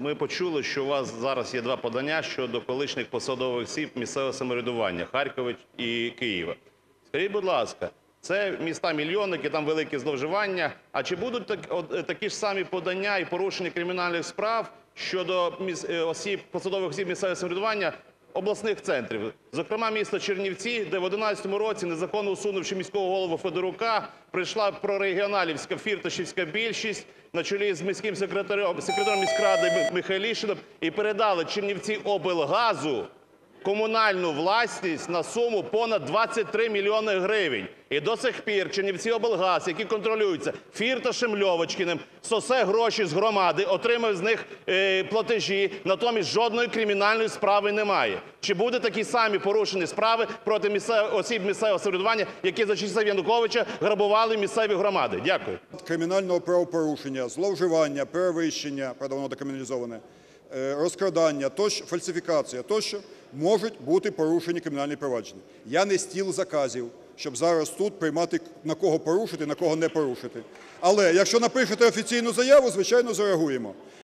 ми почули, що у вас зараз є два подання щодо колишніх посадових осіб місцевого самоврядування Харкова і Києва. Скажіть, будь ласка, це міста-мільйонники, там великі зловживання. А чи будуть е, такі ж самі подання і порушення кримінальних справ щодо е, осіб, посадових осіб місцевого самоврядування обласних центрів? Зокрема, місто Чернівці, де в 11-му році, незаконно усунувши міського голову Федорука, прийшла прорегіоналівська фірташівська більшість на чолі з міським секретарем, міськради Михайлішином і передали Чернівці облгазу комунальну власність на суму понад 23 мільйони гривень. І до сих пір Чернівці облгаз, які контролюються Фірташем Льовочкіним, сосе гроші з громади, отримав з них е, платежі, натомість жодної кримінальної справи немає. Чи буде такі самі порушені справи проти місцев- осіб місцевого самоврядування, які за часів Януковича грабували місцеві громади? Дякую. кримінального правопорушення, зловживання, перевищення, правда, воно декриміналізоване, розкрадання, тощо, фальсифікація тощо можуть бути порушені кримінальні провадження. Я не стіл заказів, щоб зараз тут приймати на кого порушити, на кого не порушити. Але якщо напишете офіційну заяву, звичайно, зареагуємо.